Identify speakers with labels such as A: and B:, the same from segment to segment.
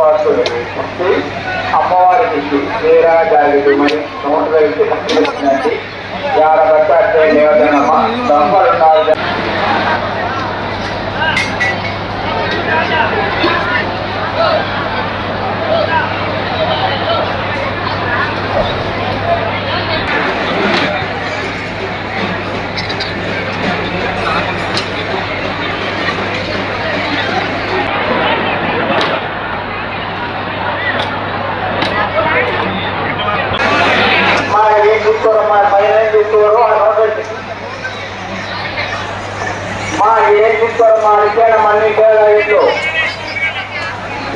A: దంపతులు వచ్చి అమ్మవారికి తీరా జాగ్రత్త మరి నోట్ వేసి పంపిస్తుందండి యాడ పట్టే దంపలు నాలుగు మా ఏం చూసుకోరు మా పైన ఏం చూసుకోరు ఆ నోట్ వేసి మా మా నిత్యాన అన్ని తేడా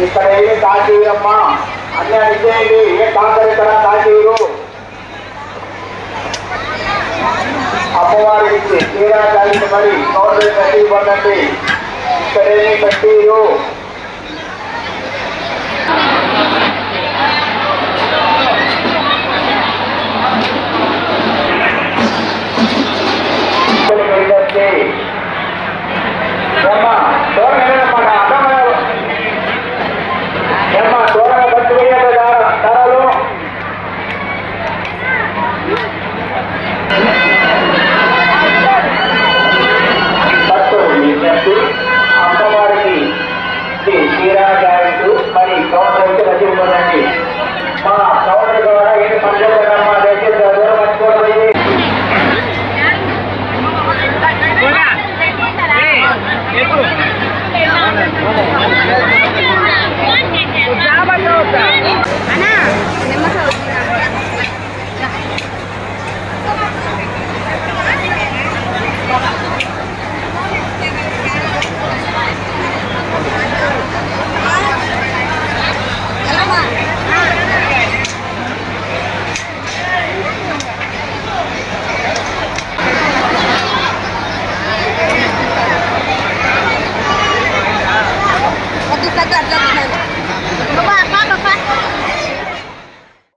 A: ఇక్కడ ఏమి కాకీయమ్మా అన్నీ అనిచేయండి ఏ కాకరు ఇక్కడ కాకీరు అమ్మవారికి తీరా కలిసి మరి నోట్లు కట్టి పడండి ఇక్కడేమి కట్టిరు